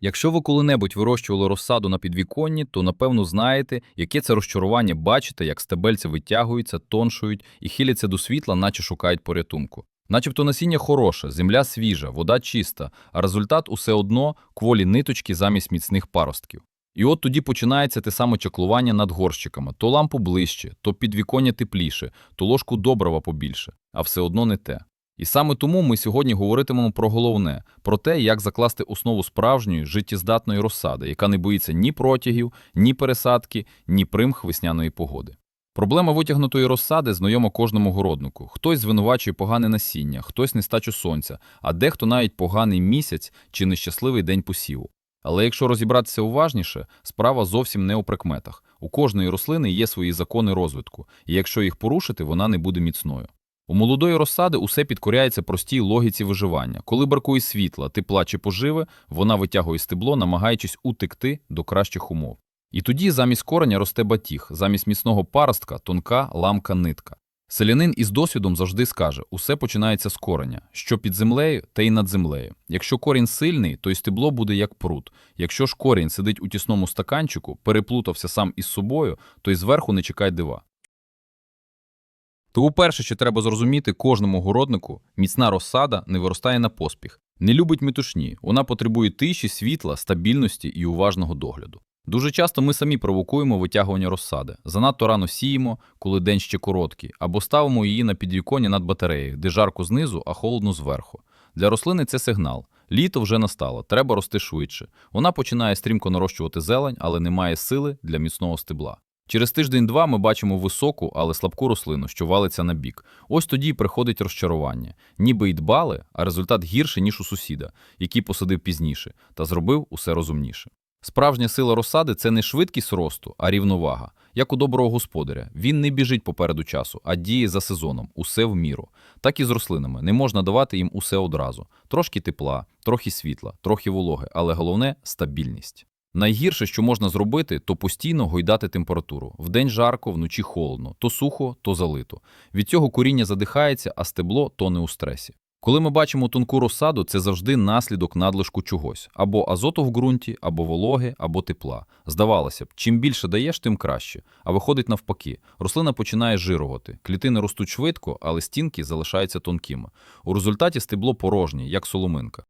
Якщо ви коли-небудь вирощували розсаду на підвіконні, то напевно знаєте, яке це розчарування бачите, як стебельці витягуються, тоншують і хиляться до світла, наче шукають порятунку. Начебто насіння хороше, земля свіжа, вода чиста, а результат усе одно кволі ниточки замість міцних паростків. І от тоді починається те саме чаклування над горщиками: то лампу ближче, то підвіконня тепліше, то ложку добрива побільше, а все одно не те. І саме тому ми сьогодні говоритимемо про головне, про те, як закласти основу справжньої життєздатної розсади, яка не боїться ні протягів, ні пересадки, ні примх весняної погоди. Проблема витягнутої розсади знайома кожному городнику. Хтось звинувачує погане насіння, хтось нестачу сонця, а дехто навіть поганий місяць чи нещасливий день посіву. Але якщо розібратися уважніше, справа зовсім не у прикметах. У кожної рослини є свої закони розвитку, і якщо їх порушити, вона не буде міцною. У молодої розсади усе підкоряється простій логіці виживання. Коли бракує світла, тепла чи поживи, вона витягує стебло, намагаючись утекти до кращих умов. І тоді замість кореня росте батіг, замість міцного паростка тонка ламка нитка. Селянин із досвідом завжди скаже: усе починається з кореня, що під землею, те й над землею. Якщо корінь сильний, то й стебло буде як прут. Якщо ж корінь сидить у тісному стаканчику, переплутався сам із собою, то й зверху не чекай дива. Тому перше, що треба зрозуміти кожному городнику, міцна розсада не виростає на поспіх, не любить метушні, вона потребує тиші, світла, стабільності і уважного догляду. Дуже часто ми самі провокуємо витягування розсади. Занадто рано сіємо, коли день ще короткий, або ставимо її на підвіконня над батареєю, де жарко знизу, а холодно зверху. Для рослини це сигнал. Літо вже настало, треба рости швидше. Вона починає стрімко нарощувати зелень, але не має сили для міцного стебла. Через тиждень-два ми бачимо високу, але слабку рослину, що валиться на бік. Ось тоді приходить розчарування. Ніби й дбали, а результат гірше, ніж у сусіда, який посадив пізніше, та зробив усе розумніше. Справжня сила розсади це не швидкість росту, а рівновага. Як у доброго господаря, він не біжить попереду часу, а діє за сезоном, усе в міру. Так і з рослинами. Не можна давати їм усе одразу. Трошки тепла, трохи світла, трохи вологи, але головне стабільність. Найгірше, що можна зробити, то постійно гойдати температуру. Вдень жарко, вночі холодно, то сухо, то залито. Від цього коріння задихається, а стебло тоне у стресі. Коли ми бачимо тонку розсаду, це завжди наслідок надлишку чогось або азоту в ґрунті, або вологи, або тепла. Здавалося б, чим більше даєш, тим краще. А виходить навпаки. Рослина починає жирувати. Клітини ростуть швидко, але стінки залишаються тонкими. У результаті стебло порожнє, як соломинка.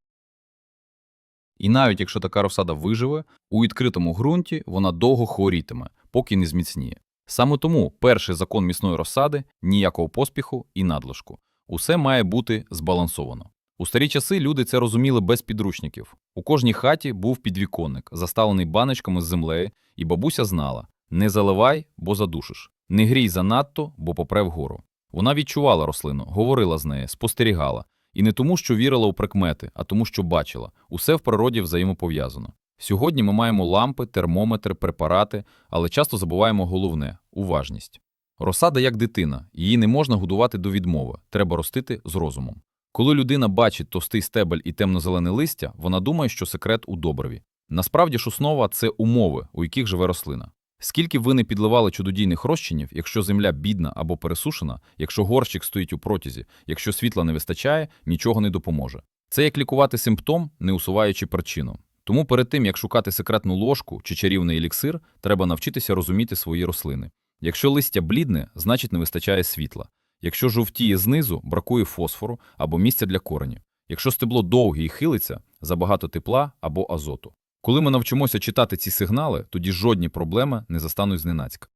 І навіть якщо така розсада виживе, у відкритому ґрунті вона довго хворітиме, поки не зміцніє. Саме тому перший закон міцної розсади ніякого поспіху і надлишку. Усе має бути збалансовано. У старі часи люди це розуміли без підручників. У кожній хаті був підвіконник, заставлений баночками з землею, і бабуся знала: не заливай, бо задушиш, не грій занадто, бо попре вгору. Вона відчувала рослину, говорила з нею, спостерігала. І не тому, що вірила у прикмети, а тому, що бачила. Усе в природі взаємопов'язано. Сьогодні ми маємо лампи, термометри, препарати, але часто забуваємо головне уважність. Розсада як дитина, її не можна годувати до відмови, треба ростити з розумом. Коли людина бачить товстий стебель і темно-зелене листя, вона думає, що секрет у добриві. Насправді ж основа це умови, у яких живе рослина. Скільки ви не підливали чудодійних розчинів, якщо земля бідна або пересушена, якщо горщик стоїть у протязі, якщо світла не вистачає, нічого не допоможе. Це як лікувати симптом, не усуваючи причину. Тому перед тим, як шукати секретну ложку чи чарівний еліксир, треба навчитися розуміти свої рослини. Якщо листя блідне, значить не вистачає світла. Якщо жовтіє знизу, бракує фосфору або місця для коренів. Якщо стебло довге і хилиться, забагато тепла або азоту. Коли ми навчимося читати ці сигнали, тоді жодні проблеми не застануть зненацька.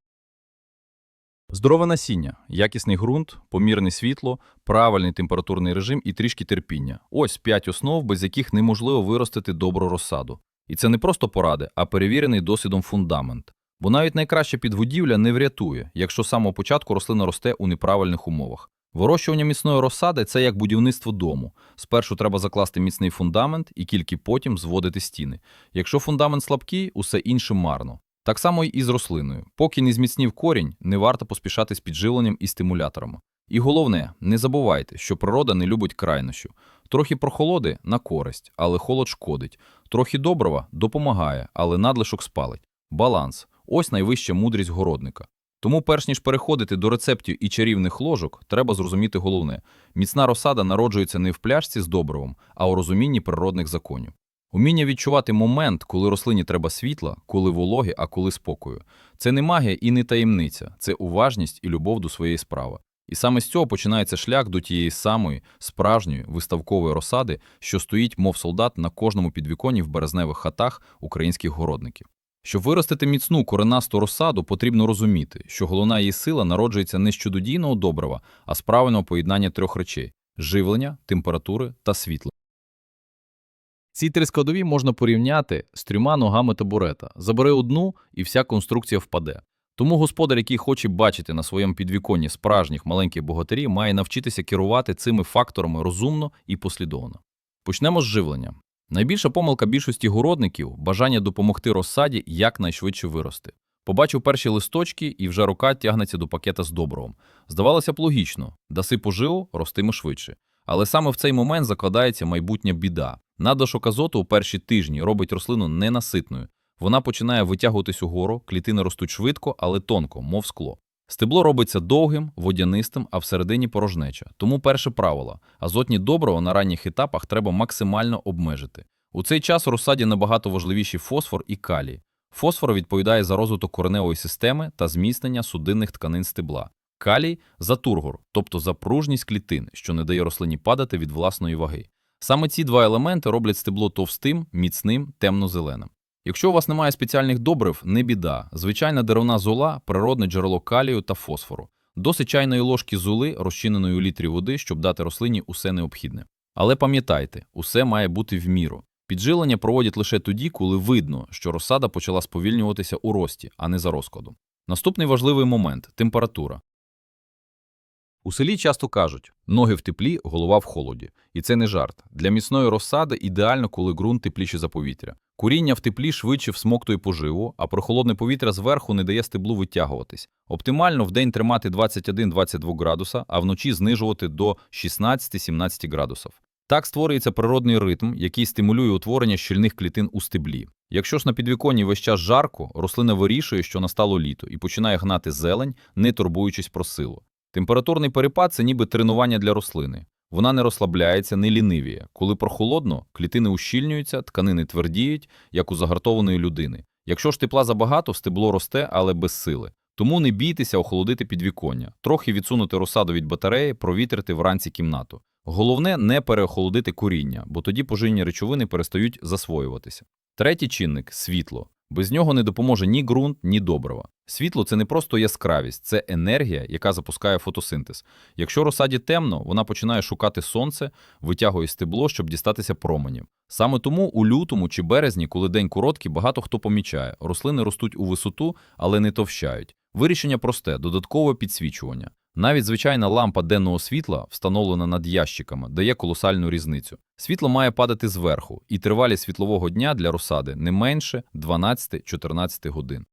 Здорове насіння, якісний ґрунт, помірне світло, правильний температурний режим і трішки терпіння. Ось п'ять основ, без яких неможливо виростити добру розсаду. І це не просто поради, а перевірений досвідом фундамент. Бо навіть найкраща підгодівля не врятує, якщо з самого початку рослина росте у неправильних умовах. Вирощування міцної розсади це як будівництво дому. Спершу треба закласти міцний фундамент і тільки потім зводити стіни. Якщо фундамент слабкий, усе інше марно. Так само і з рослиною. Поки не зміцнів корінь, не варто поспішати з підживленням і стимуляторами. І головне, не забувайте, що природа не любить крайнощів. Трохи прохолоди на користь, але холод шкодить. Трохи добрива допомагає, але надлишок спалить. Баланс ось найвища мудрість городника. Тому, перш ніж переходити до рецептів і чарівних ложок, треба зрозуміти головне: міцна розсада народжується не в пляшці з добривом, а у розумінні природних законів. Уміння відчувати момент, коли рослині треба світла, коли вологи, а коли спокою. Це не магія і не таємниця, це уважність і любов до своєї справи. І саме з цього починається шлях до тієї самої справжньої виставкової розсади, що стоїть, мов солдат, на кожному підвіконні в березневих хатах українських городників. Щоб виростити міцну коренасту розсаду, потрібно розуміти, що головна її сила народжується не з чудодійного добрива, а з правильного поєднання трьох речей – живлення, температури та світла. Ці три складові можна порівняти з трьома ногами табурета. Забери одну, і вся конструкція впаде. Тому господар, який хоче бачити на своєму підвіконні справжніх маленьких богатирів, має навчитися керувати цими факторами розумно і послідовно. Почнемо з живлення. Найбільша помилка більшості городників – бажання допомогти розсаді якнайшвидше вирости. Побачив перші листочки, і вже рука тягнеться до пакета з добровом. Здавалося б логічно – даси поживу, ростиме швидше. Але саме в цей момент закладається майбутня біда. Надлишок азоту у перші тижні робить рослину ненаситною. Вона починає витягуватись угору, клітини ростуть швидко, але тонко, мов скло. Стебло робиться довгим, водянистим, а всередині порожнеча. Тому перше правило – азотні добрива на ранніх етапах треба максимально обмежити. У цей час розсаді набагато важливіші фосфор і калій. Фосфор відповідає за розвиток кореневої системи та зміцнення судинних тканин стебла. Калій – за тургор, тобто за пружність клітин, що не дає рослині падати від власної ваги. Саме ці два елементи роблять стебло товстим, міцним, темно-зеленим. Якщо у вас немає спеціальних добрив, не біда. Звичайна деревна зола – природне джерело калію та фосфору. Досить чайної ложки золи, розчиненої у літрі води, щоб дати рослині усе необхідне. Але пам'ятайте, усе має бути в міру. Піджилення проводять лише тоді, коли видно, що розсада почала сповільнюватися у рості, а не за розкладом. Наступний важливий момент – температура. У селі часто кажуть ноги в теплі, голова в холоді. І це не жарт. Для міцної розсади ідеально, коли ґрунт тепліше за повітря. Куріння в теплі швидше всмоктує поживу, а прохолодне повітря зверху не дає стеблу витягуватись. Оптимально вдень тримати 21-22 градуса, а вночі знижувати до 16-17 градусів. Так створюється природний ритм, який стимулює утворення щільних клітин у стеблі. Якщо ж на підвіконні весь час жарко, рослина вирішує, що настало літо, і починає гнати зелень, не турбуючись про силу. Температурний перепад це ніби тренування для рослини. Вона не розслабляється, не лінивіє. Коли прохолодно, клітини ущільнюються, тканини твердіють, як у загартованої людини. Якщо ж тепла забагато, стебло росте, але без сили. Тому не бійтеся охолодити підвіконня, трохи відсунути розсаду від батареї, провітрити вранці кімнату. Головне не переохолодити коріння, бо тоді поживні речовини перестають засвоюватися. Третій чинник світло. Без нього не допоможе ні ґрунт, ні добрива. Світло це не просто яскравість, це енергія, яка запускає фотосинтез. Якщо розсаді темно, вона починає шукати сонце, витягує стебло, щоб дістатися променів. Саме тому у лютому чи березні, коли день короткий, багато хто помічає, рослини ростуть у висоту, але не товщають. Вирішення просте додаткове підсвічування. Навіть звичайна лампа денного світла, встановлена над ящиками, дає колосальну різницю. Світло має падати зверху, і тривалість світлового дня для розсади не менше 12-14 годин.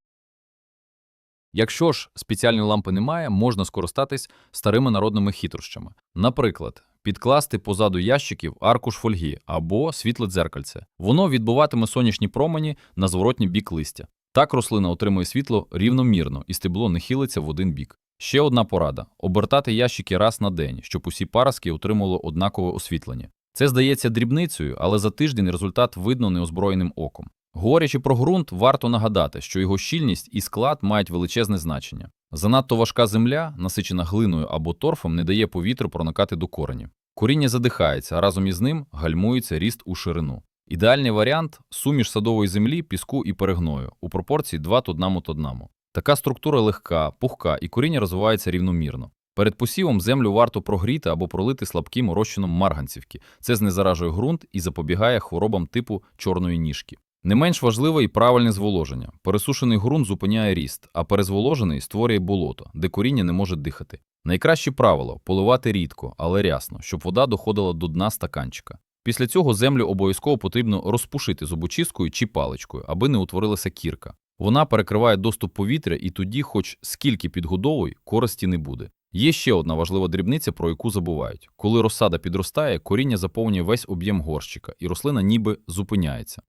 Якщо ж спеціальної лампи немає, можна скористатись старими народними хитрощами. Наприклад, підкласти позаду ящиків аркуш фольги або світле дзеркальце. Воно відбуватиме сонячні промені на зворотній бік листя. Так рослина отримує світло рівномірно і стебло не хилиться в один бік. Ще одна порада – обертати ящики раз на день, щоб усі паростки отримали однакове освітлення. Це здається дрібницею, але за тиждень результат видно неозброєним оком. Говорячи про ґрунт, варто нагадати, що його щільність і склад мають величезне значення. Занадто важка земля, насичена глиною або торфом, не дає повітрю проникати до коренів. Коріння задихається, а разом із ним гальмується ріст у ширину. Ідеальний варіант – суміш садової землі, піску і перегною у пропорції 2 то 1 то 1. Така структура легка, пухка і коріння розвивається рівномірно. Перед посівом землю варто прогріти або пролити слабким розчином марганцівки. Це знезаражує ґрунт і запобігає хворобам типу чорної ніжки. Не менш важливе і правильне зволоження. Пересушений ґрунт зупиняє ріст, а перезволожений створює болото, де коріння не може дихати. Найкраще правило поливати рідко, але рясно, щоб вода доходила до дна стаканчика. Після цього землю обов'язково потрібно розпушити зубочисткою чи паличкою, аби не утворилася кірка. Вона перекриває доступ повітря, і тоді, хоч скільки підгодовуй, користі не буде. Є ще одна важлива дрібниця, про яку забувають. Коли розсада підростає, коріння заповнює весь об'єм горщика, і рослина ніби зупиняється.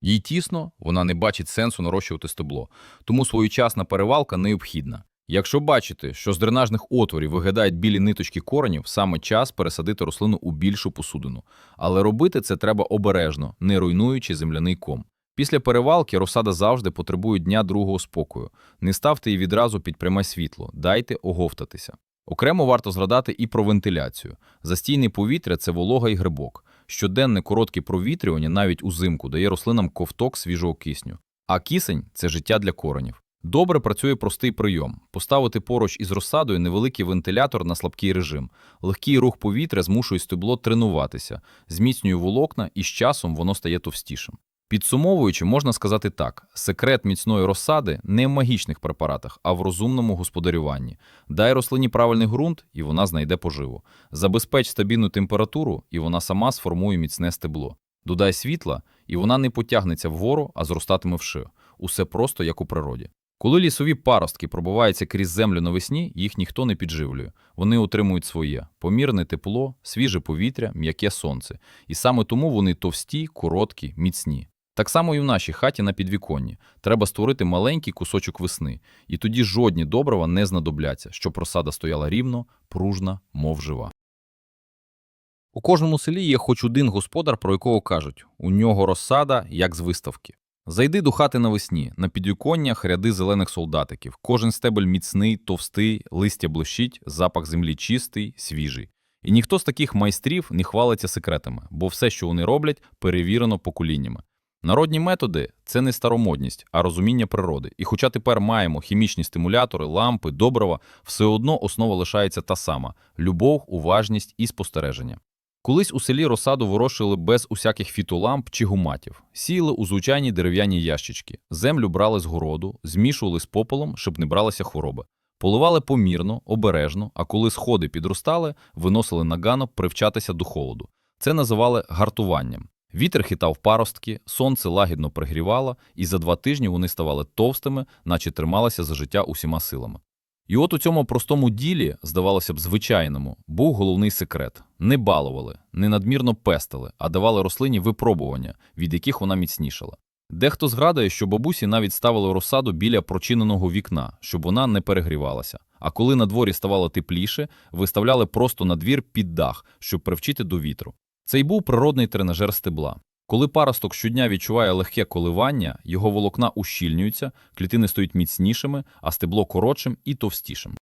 Їй тісно, вона не бачить сенсу нарощувати стебло, тому своєчасна перевалка необхідна. Якщо бачите, що з дренажних отворів виглядають білі ниточки коренів, саме час пересадити рослину у більшу посудину. Але робити це треба обережно, не руйнуючи земляний ком. Після перевалки розсада завжди потребує дня другого спокою. Не ставте її відразу під пряме світло, дайте оговтатися. Окремо варто згадати і про вентиляцію. Застійне повітря це волога і грибок. Щоденне коротке провітрювання навіть узимку дає рослинам ковток свіжого кисню. А кисень це життя для коренів. Добре працює простий прийом: поставити поруч із розсадою невеликий вентилятор на слабкий режим. Легкий рух повітря змушує стебло тренуватися, зміцнює волокна, і з часом воно стає товстішим. Підсумовуючи, можна сказати так: секрет міцної розсади не в магічних препаратах, а в розумному господарюванні. Дай рослині правильний ґрунт, і вона знайде поживу. Забезпеч стабільну температуру, і вона сама сформує міцне стебло. Додай світла, і вона не потягнеться вгору, а зростатиме вшир. Усе просто як у природі. Коли лісові паростки пробиваються крізь землю навесні, їх ніхто не підживлює. Вони отримують своє помірне тепло, свіже повітря, м'яке сонце. І саме тому вони товсті, короткі, міцні. Так само і в нашій хаті на підвіконні. Треба створити маленький кусочок весни, і тоді жодні добрива не знадобляться, щоб розсада стояла рівно, пружна, мов жива. У кожному селі є хоч один господар, про якого кажуть у нього розсада, як з виставки. Зайди до хати навесні, на підвіконнях ряди зелених солдатиків. Кожен стебель міцний, товстий, листя блищить, запах землі чистий, свіжий. І ніхто з таких майстрів не хвалиться секретами, бо все, що вони роблять, перевірено поколіннями. Народні методи це не старомодність, а розуміння природи. І хоча тепер маємо хімічні стимулятори, лампи, добрива, все одно основа лишається та сама любов, уважність і спостереження. Колись у селі розсаду вирощували без усяких фітоламп чи гуматів, сіяли у звичайні дерев'яні ящички, землю брали з городу, змішували з пополом, щоб не бралися хвороби. Поливали помірно, обережно, а коли сходи підростали, виносили на ганок привчатися до холоду. Це називали гартуванням. Вітер хитав паростки, сонце лагідно пригрівало, і за два тижні вони ставали товстими, наче трималися за життя усіма силами. І от у цьому простому ділі, здавалося б, звичайному, був головний секрет: не балували, не надмірно пестили, а давали рослині випробування, від яких вона міцнішала. Дехто згадує, що бабусі навіть ставили розсаду біля прочиненого вікна, щоб вона не перегрівалася. А коли на дворі ставало тепліше, виставляли просто на двір під дах, щоб привчити до вітру. Це й був природний тренажер стебла. Коли паросток щодня відчуває легке коливання, його волокна ущільнюються, клітини стають міцнішими, а стебло коротшим і товстішим.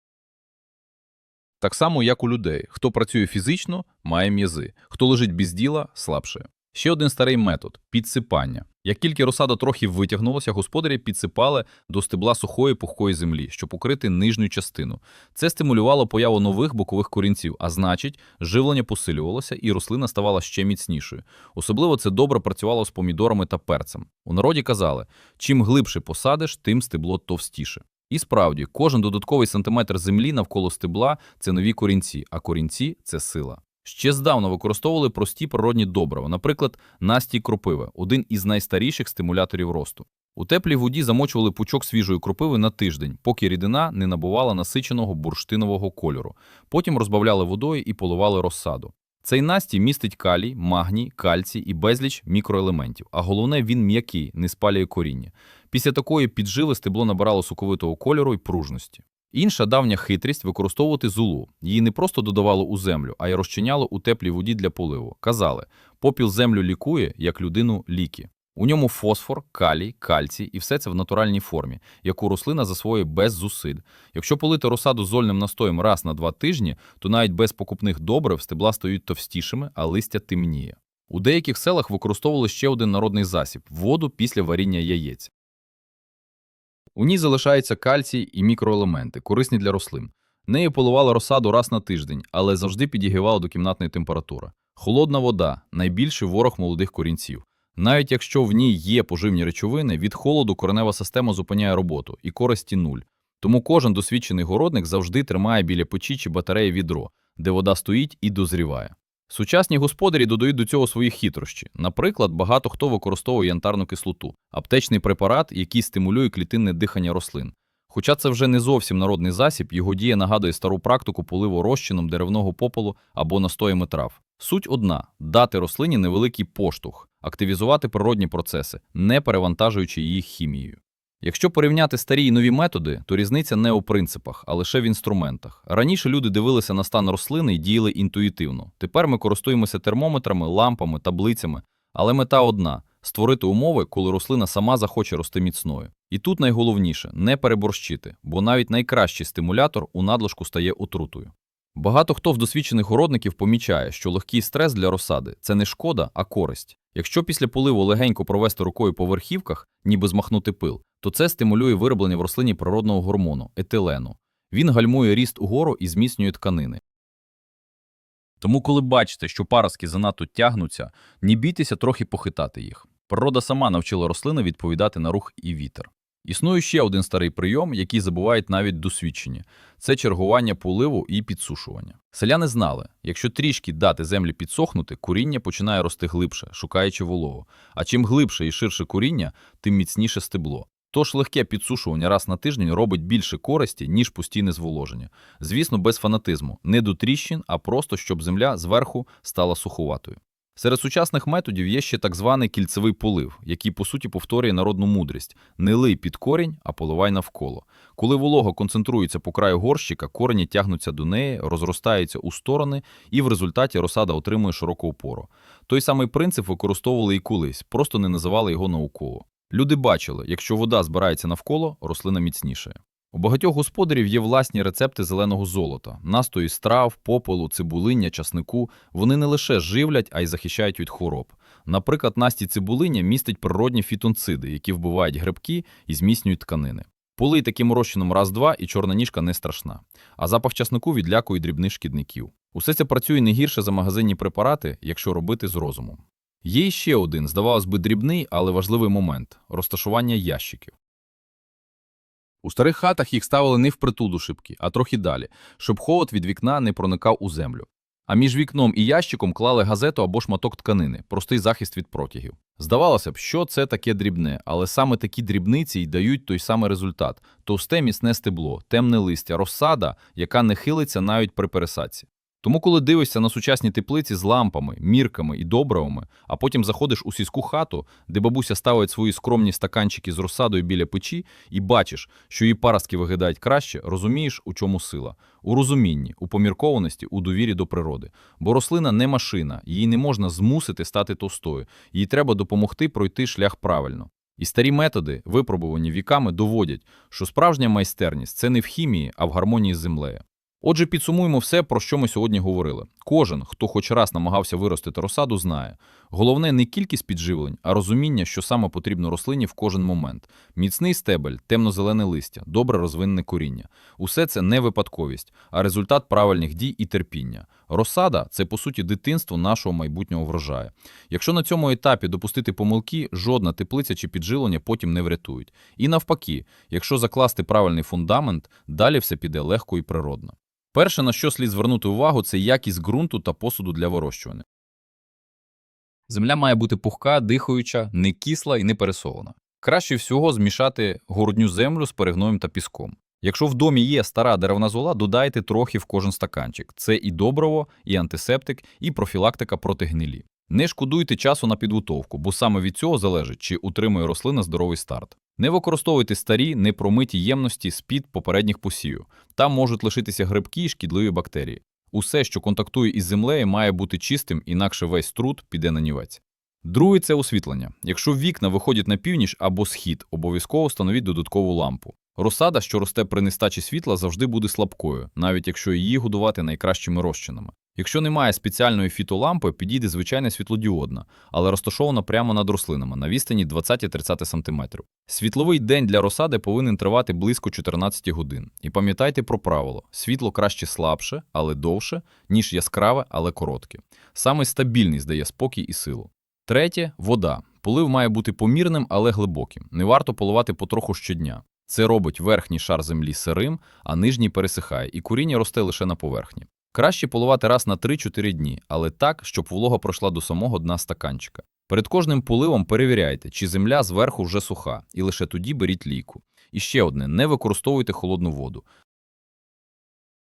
Так само, як у людей. Хто працює фізично, має м'язи, хто лежить без діла слабше. Ще один старий метод підсипання. Як тільки розсада трохи витягнулася, господарі підсипали до стебла сухої пухкої землі, щоб покрити нижню частину. Це стимулювало появу нових бокових корінців, а значить, живлення посилювалося і рослина ставала ще міцнішою. Особливо це добре працювало з помідорами та перцем. У народі казали: чим глибше посадиш, тим стебло товстіше. І справді, кожен додатковий сантиметр землі навколо стебла це нові корінці, а корінці це сила. Ще здавна використовували прості природні добрива, наприклад, настій кропиви, один із найстаріших стимуляторів росту. У теплій воді замочували пучок свіжої кропиви на тиждень, поки рідина не набувала насиченого бурштинового кольору. Потім розбавляли водою і поливали розсаду. Цей настій містить калій, магній, кальцій і безліч мікроелементів, а головне, він м'який, не спалює коріння. Після такої підживи стебло набирало соковитого кольору і пружності. Інша давня хитрість використовувати зулу. Її не просто додавало у землю, а й розчиняло у теплій воді для поливу. Казали, попіл землю лікує, як людину ліки. У ньому фосфор, калій, кальцій і все це в натуральній формі, яку рослина засвоює без зусиль. Якщо полити розсаду зольним настоєм раз на два тижні, то навіть без покупних добрив стебла стають товстішими, а листя темніє. У деяких селах використовували ще один народний засіб воду після варіння яєць. У ній залишаються кальцій і мікроелементи, корисні для рослин. Нею поливали розсаду раз на тиждень, але завжди підігрівала до кімнатної температури. Холодна вода найбільший ворог молодих корінців. Навіть якщо в ній є поживні речовини, від холоду коренева система зупиняє роботу і користі нуль. Тому кожен досвідчений городник завжди тримає біля печі чи батареї відро, де вода стоїть і дозріває. Сучасні господарі додають до цього свої хитрощі. Наприклад, багато хто використовує янтарну кислоту, аптечний препарат, який стимулює клітинне дихання рослин. Хоча це вже не зовсім народний засіб, його дія нагадує стару практику поливу розчином деревного попелу або настоями трав. Суть одна дати рослині невеликий поштовх, активізувати природні процеси, не перевантажуючи їх хімією. Якщо порівняти старі і нові методи, то різниця не у принципах, а лише в інструментах. Раніше люди дивилися на стан рослини і діяли інтуїтивно. Тепер ми користуємося термометрами, лампами, таблицями, але мета одна створити умови, коли рослина сама захоче рости міцною. І тут найголовніше не переборщити, бо навіть найкращий стимулятор у надлишку стає отрутою. Багато хто з досвідчених городників помічає, що легкий стрес для розсади це не шкода, а користь. Якщо після поливу легенько провести рукою по верхівках, ніби змахнути пил, то це стимулює вироблення в рослині природного гормону етилену. Він гальмує ріст угору і зміцнює тканини. Тому, коли бачите, що паростки занадто тягнуться, не бійтеся трохи похитати їх. Природа сама навчила рослини відповідати на рух і вітер. Існує ще один старий прийом, який забувають навіть досвідчені це чергування поливу і підсушування. Селяни знали, якщо трішки дати землі підсохнути, коріння починає рости глибше, шукаючи вологу. А чим глибше і ширше коріння, тим міцніше стебло. Тож легке підсушування раз на тиждень робить більше користі, ніж постійне зволоження. Звісно, без фанатизму, не до тріщин, а просто щоб земля зверху стала суховатою. Серед сучасних методів є ще так званий кільцевий полив, який по суті повторює народну мудрість: не лий під корінь, а поливай навколо. Коли волога концентрується по краю горщика, корені тягнуться до неї, розростаються у сторони, і в результаті розсада отримує широку опору. Той самий принцип використовували і колись, просто не називали його науково. Люди бачили, якщо вода збирається навколо, рослина міцнішає. У багатьох господарів є власні рецепти зеленого золота, настої страв, попелу, цибулиння, часнику. Вони не лише живлять, а й захищають від хвороб. Наприклад, насті цибулиння містить природні фітонциди, які вбивають грибки і зміцнюють тканини. Полий таким розчином раз-два, і чорна ніжка не страшна. А запах часнику відлякує дрібних шкідників. Усе це працює не гірше за магазинні препарати, якщо робити з розумом. Є ще один, здавалось би, дрібний, але важливий момент розташування ящиків. У старих хатах їх ставили не впритул до шибки, а трохи далі, щоб холод від вікна не проникав у землю. А між вікном і ящиком клали газету або шматок тканини, простий захист від протягів. Здавалося б, що це таке дрібне, але саме такі дрібниці й дають той самий результат: товсте міцне стебло, темне листя, розсада, яка не хилиться навіть при пересадці. Тому, коли дивишся на сучасні теплиці з лампами, мірками і добривами, а потім заходиш у сільську хату, де бабуся ставить свої скромні стаканчики з розсадою біля печі, і бачиш, що її паростки виглядають краще, розумієш, у чому сила. У розумінні, у поміркованості, у довірі до природи. Бо рослина не машина, її не можна змусити стати товстою, їй треба допомогти пройти шлях правильно. І старі методи, випробувані віками, доводять, що справжня майстерність це не в хімії, а в гармонії з землею. Отже, підсумуємо все, про що ми сьогодні говорили. Кожен, хто хоч раз намагався виростити розсаду, знає. Головне не кількість підживлень, а розуміння, що саме потрібно рослині в кожен момент. Міцний стебель, темно-зелене листя, добре розвинене коріння. Усе це не випадковість, а результат правильних дій і терпіння. Розсада це, по суті, дитинство нашого майбутнього врожаю. Якщо на цьому етапі допустити помилки, жодна теплиця чи підживлення потім не врятують. І навпаки, якщо закласти правильний фундамент, далі все піде легко і природно. Перше, на що слід звернути увагу, це якість ґрунту та посуду для вирощування. Земля має бути пухка, дихаюча, не кисла і не пересолена. Краще всього змішати городню землю з перегноєм та піском. Якщо в домі є стара деревна зола, додайте трохи в кожен стаканчик. Це і добриво, і антисептик, і профілактика проти гнилі. Не шкодуйте часу на підготовку, бо саме від цього залежить, чи утримує рослина здоровий старт. Не використовуйте старі, непромиті ємності з-під попередніх посівів. Там можуть лишитися грибки і шкідливі бактерії. Усе, що контактує із землею, має бути чистим, інакше весь труд піде на нівець. Друге це освітлення. Якщо вікна виходять на північ або схід, обов'язково встановіть додаткову лампу. Розсада, що росте при нестачі світла, завжди буде слабкою, навіть якщо її годувати найкращими розчинами. Якщо немає спеціальної фітолампи, підійде звичайна світлодіодна, але розташована прямо над рослинами на відстані 20-30 см. Світловий день для розсади повинен тривати близько 14 годин. І пам'ятайте про правило: світло краще слабше, але довше, ніж яскраве, але коротке. Саме стабільний здає спокій і силу. Третє вода. Полив має бути помірним, але глибоким. Не варто поливати потроху щодня. Це робить верхній шар землі сирим, а нижній пересихає, і коріння росте лише на поверхні. Краще поливати раз на 3-4 дні, але так, щоб волога пройшла до самого дна стаканчика. Перед кожним поливом перевіряйте, чи земля зверху вже суха, і лише тоді беріть лійку. І ще одне: не використовуйте холодну воду.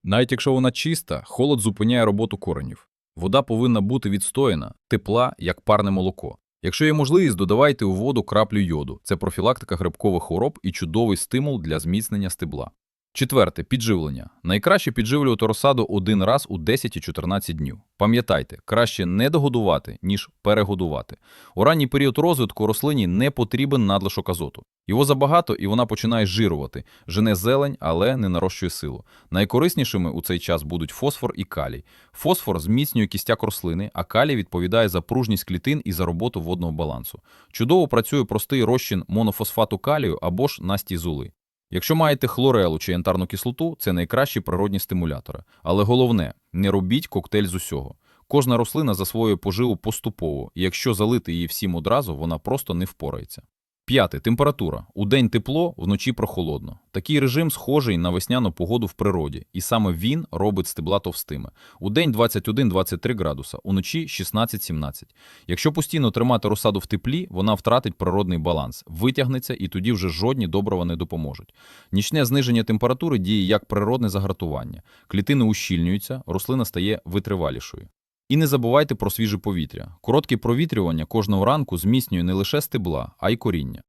Навіть якщо вона чиста, холод зупиняє роботу коренів. Вода повинна бути відстояна, тепла, як парне молоко. Якщо є можливість, додавайте у воду краплю йоду. Це профілактика грибкових хвороб і чудовий стимул для зміцнення стебла. Четверте підживлення. Найкраще підживлювати розсаду один раз у 10 і 14 днів. Пам'ятайте, краще не догодувати, ніж перегодувати. У ранній період розвитку рослині не потрібен надлишок азоту. Його забагато, і вона починає жирувати, жене зелень, але не нарощує силу. Найкориснішими у цей час будуть фосфор і калій. Фосфор зміцнює кістяк рослини, а калій відповідає за пружність клітин і за роботу водного балансу. Чудово працює простий розчин монофосфату калію або ж настій зули. Якщо маєте хлорелу чи янтарну кислоту, це найкращі природні стимулятори. Але головне, не робіть коктейль з усього. Кожна рослина засвоює поживу поступово, і якщо залити її всім одразу, вона просто не впорається. П'яте. Температура. Удень тепло, вночі прохолодно. Такий режим схожий на весняну погоду в природі, і саме він робить стебла товстими. Удень 21-23 градуса, уночі 16-17. Якщо постійно тримати розсаду в теплі, вона втратить природний баланс, витягнеться і тоді вже жодні добрива не допоможуть. Нічне зниження температури діє як природне загартування. Клітини ущільнюються, рослина стає витривалішою. І не забувайте про свіже повітря. Коротке провітрювання кожного ранку зміцнює не лише стебла, а й коріння.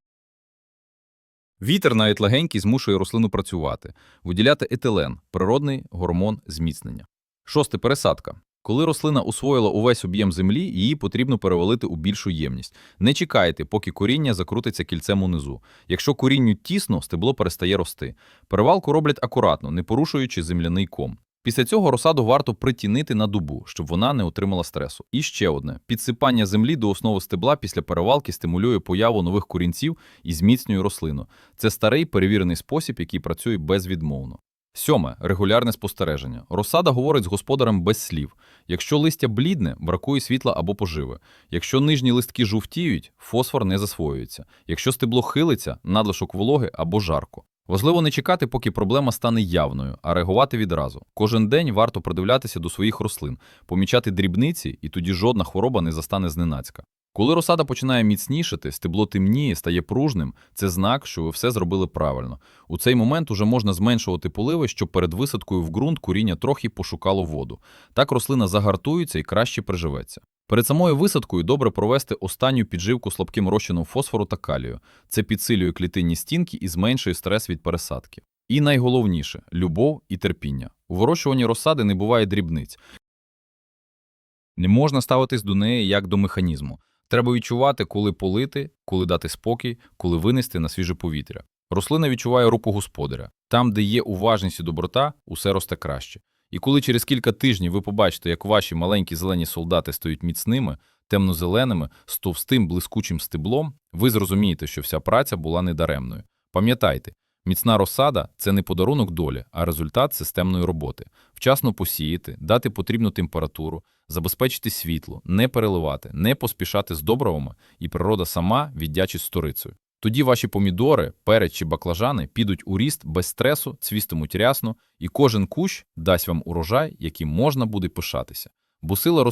Вітер навіть легенький змушує рослину працювати, виділяти етилен – природний гормон зміцнення. Шосте пересадка. Коли рослина освоїла увесь об'єм землі, її потрібно перевалити у більшу ємність. Не чекайте, поки коріння закрутиться кільцем унизу. Якщо корінню тісно, стебло перестає рости. Перевалку роблять акуратно, не порушуючи земляний ком. Після цього розсаду варто притінити на дубу, щоб вона не отримала стресу. І ще одне: підсипання землі до основи стебла після перевалки стимулює появу нових корінців і зміцнює рослину. Це старий перевірений спосіб, який працює безвідмовно. Сьоме регулярне спостереження. Розсада говорить з господарем без слів. Якщо листя блідне, бракує світла або поживи. Якщо нижні листки жовтіють, фосфор не засвоюється. Якщо стебло хилиться, надлишок вологи або жарко. Важливо не чекати, поки проблема стане явною, а реагувати відразу. Кожен день варто придивлятися до своїх рослин, помічати дрібниці, і тоді жодна хвороба не застане зненацька. Коли розсада починає міцнішати, стебло темніє, стає пружним, це знак, що ви все зробили правильно. У цей момент уже можна зменшувати поливи, щоб перед висадкою в ґрунт коріння трохи пошукало воду. Так рослина загартується і краще приживеться. Перед самою висадкою добре провести останню підживку слабким розчином фосфору та калію. Це підсилює клітинні стінки і зменшує стрес від пересадки. І найголовніше любов і терпіння. У вирощуванні розсади не буває дрібниць. Не можна ставитись до неї як до механізму. Треба відчувати, коли полити, коли дати спокій, коли винести на свіже повітря. Рослина відчуває руку господаря. Там, де є уважність і доброта, усе росте краще. І коли через кілька тижнів ви побачите, як ваші маленькі зелені солдати стають міцними, темно-зеленими, з товстим блискучим стеблом, ви зрозумієте, що вся праця була недаремною. Пам'ятайте, міцна розсада це не подарунок долі, а результат системної роботи. Вчасно посіяти, дати потрібну температуру, забезпечити світло, не переливати, не поспішати з добривами, і природа сама віддячить сторицею. Тоді ваші помідори, перець чи баклажани підуть у ріст без стресу, цвістимуть рясно, і кожен кущ дасть вам урожай, яким можна буде пишатися. Бо сила рослин